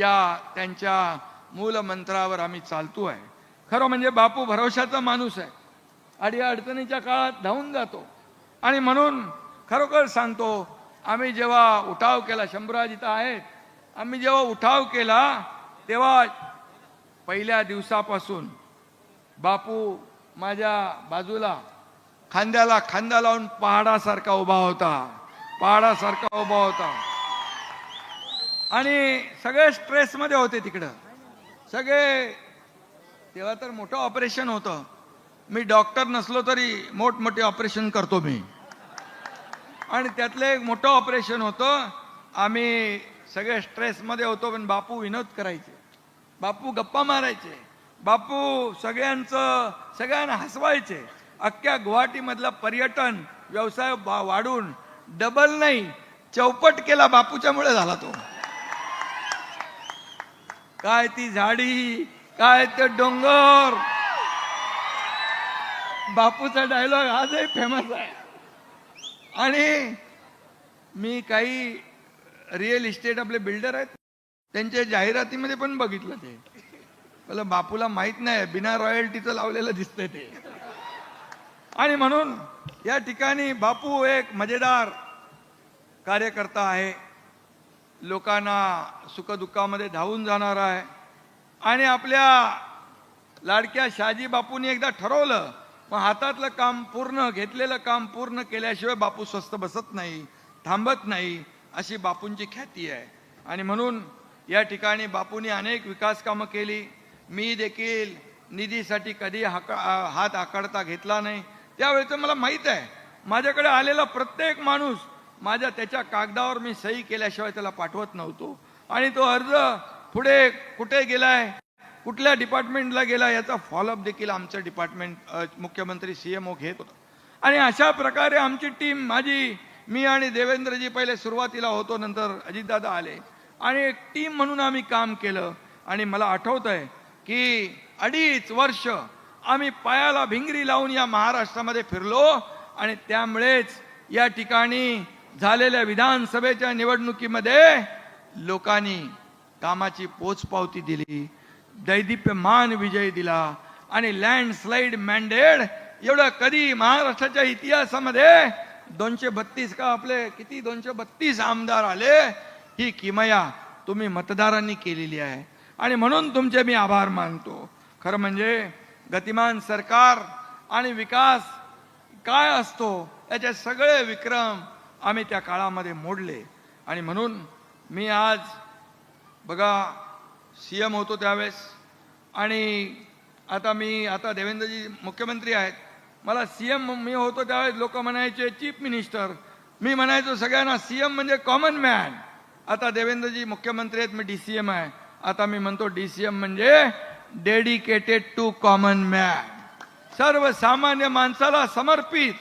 या त्यांच्या मूलमंत्रावर आम्ही चालतो आहे. खरं म्हणजे बापू भरोशाचा माणूस आहे. आणि अडचणीच्या काळात धावून जातो. आणि म्हणून खरोखर सांगतो आम्ही जेव्हा उठाव केला शंभराज इथं आहेत आम्ही जेव्हा उठाव केला तेव्हा पहिल्या दिवसापासून बापू माझ्या बाजूला खांद्याला खांदा लावून पहाडासारखा उभा होता. पहाडासारखा उभा होता. आणि सगळे स्ट्रेसमध्ये होते तिकडं. सगळे तेव्हा तर मोठं ऑपरेशन होतं. मी डॉक्टर नसलो तरी मोठमोठे ऑपरेशन करतो मी. आणि त्यातलं एक मोठं ऑपरेशन होतं. आम्ही सगळे स्ट्रेसमध्ये होतो पण बापू विनोद करायचे. बापू गप्पा मारायचे. बापू सगळ्यांचं सगळ्यांना हसवायचे. अख्ख्या गुवाहाटीमधला पर्यटन व्यवसाय वाढून डबल नाही चौपट केला बापूच्यामुळे झाला तो. काय ती झाडी काय ते डोंगर. बापूचा डायलॉग आजही फेमस आहे. आणि मी काही रिअल इस्टेट आपले बिल्डर आहेत त्यांच्या जाहिरातीमध्ये पण बघितलं ते. मला बापूला माहीत नाही बिना रॉयल्टीचं लावलेलं दिसतंय ते. आणि म्हणून या ठिकाणी बापू एक मजेदार कार्यकर्ता आहे. लोकांना सुखदुःखामध्ये धावून जाणार आहे. आणि आपल्या लाडक्या शहाजी बापूंनी एकदा ठरवलं मग हातातलं काम पूर्ण घेतलेलं काम पूर्ण केल्याशिवाय बापू स्वस्त बसत नाही थांबत नाही अशी बापूंची ख्याती आहे. आणि म्हणून या ठिकाणी बापूंनी अनेक विकास कामं केली. मी देखील निधीसाठी कधी हाका हात आकडता घेतला नाही. त्यावेळेचं मला माहीत आहे माझ्याकडे आलेला प्रत्येक माणूस माझ्या त्याच्या कागदावर मी सही केल्याशिवाय त्याला पाठवत नव्हतो. आणि तो अर्ज पुढे कुठे गेलाय कुठल्या डिपार्टमेंटला गेला याचा फॉलोअप देखील आमचं डिपार्टमेंट मुख्यमंत्री सी एम ओ घेत होता. आणि अशा प्रकारे आमची टीम माझी मी आणि देवेंद्रजी पहिले सुरुवातीला होतो नंतर अजितदादा आले. आणि एक टीम म्हणून आम्ही काम केलं. आणि मला आठवत आहे की अडीच वर्ष आम्ही पायाला भिंगरी लावून या महाराष्ट्रामध्ये फिरलो. आणि त्यामुळेच या ठिकाणी झालेल्या विधानसभेच्या निवडणुकीमध्ये लोकांनी कामाची पोचपावती दिली दैदिप्यमान विजय दिला आणि लँडस्लाईड मॅन्डेड एवढं कधी महाराष्ट्राच्या इतिहासामध्ये दोनशे बत्तीस का आपले किती दोनशे बत्तीस आमदार आले ही किमया तुम्ही मतदारांनी केलेली आहे. आणि म्हणून तुमचे मी आभार मानतो. खरं म्हणजे गतिमान सरकार आणि विकास काय असतो याचे सगळे विक्रम आम्ही त्या काळामध्ये मोडले. आणि म्हणून मी आज बघा सी एम होतो त्यावेळेस. आणि आता मी आता देवेंद्रजी मुख्यमंत्री आहेत. मला सी एम मी होतो त्यावेळेस लोक म्हणायचे चीफ मिनिस्टर मी म्हणायचो सगळ्यांना सी एम म्हणजे कॉमन मॅन आता देवेंद्रजी मुख्यमंत्री आहेत मी डी सी एम आहे. आता मी म्हणतो डी सी एम म्हणजे डेडिकेटेड टू कॉमन मॅन सर्वसामान्य माणसाला समर्पित.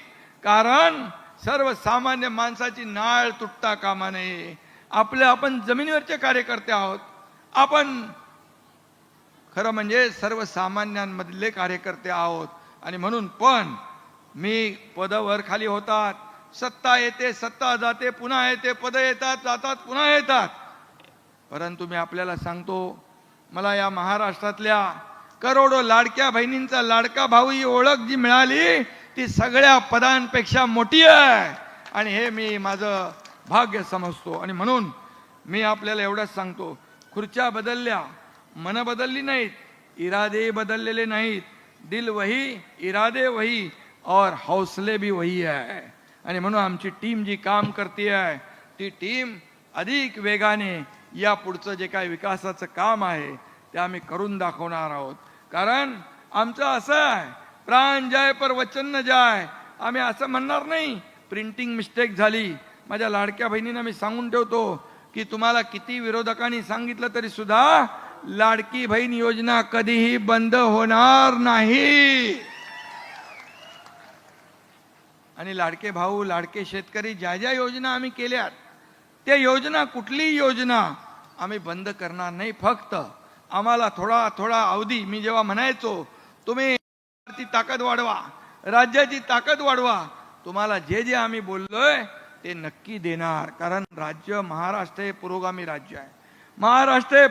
कारण सर्वसामान्य माणसाची नाळ तुटता कामा नये. आपले आपण जमिनीवरचे कार्यकर्ते आहोत. आपण खरं म्हणजे सर्वसामान्यांमधले कार्यकर्ते आहोत. आणि म्हणून पण मी पदवर खाली होतात. सत्ता येते सत्ता जाते पुन्हा येते पद येतात जातात पुन्हा येतात. परंतु मी आपल्याला सांगतो मला या महाराष्ट्रातल्या करोडो लाडक्या बहिणींचा लाडका भाऊ ही ओळख जी मिळाली ती सगळ्या पदांपेक्षा मोठी आहे. आणि हे मी माझं भाग्य समजतो. आणि म्हणून मी आपल्याला एवढंच सांगतो. खुर्च्या बदलल्या मन बदलली नाहीत इरादे बदललेले नाहीत. दिल वही इरादे वही और हौसले भी वही आहे आणि म्हणून आमची टीम जी काम करते आहे ती टीम अधिक वेगाने या पुढचं जे काही विकासाचं काम आहे ते आम्ही करून दाखवणार आहोत. कारण आमचं असं आहे प्राण जाय पर वचन न जाय. आम्ही असं म्हणणार नाही. प्रिंटिंग मिस्टेक झाली. माझ्या लाडक्या बहिणींना मी सांगून ठेवतो की तुम्हाला किती विरोधकांनी सांगितलं तरी सुद्धा लाडकी बहीण योजना कधीही बंद होणार नाही. आणि लाडके भाऊ लाडके शेतकरी ज्या ज्या योजना आम्ही केल्यात त्या योजना कुठलीही योजना आम्ही बंद करणार नाही. फक्त आम्हाला थोडा थोडा अवधी मी जेव्हा म्हणायचो तुम्ही ती ताकद वाढवा राज्याची ताकद वाढवा. तुम्हाला जे जे आम्ही बोललोय ते नक्की देणार कारण राज्य महाराष्ट्र हे पुरोगामी राज्य आहे. महाराष्ट्र हे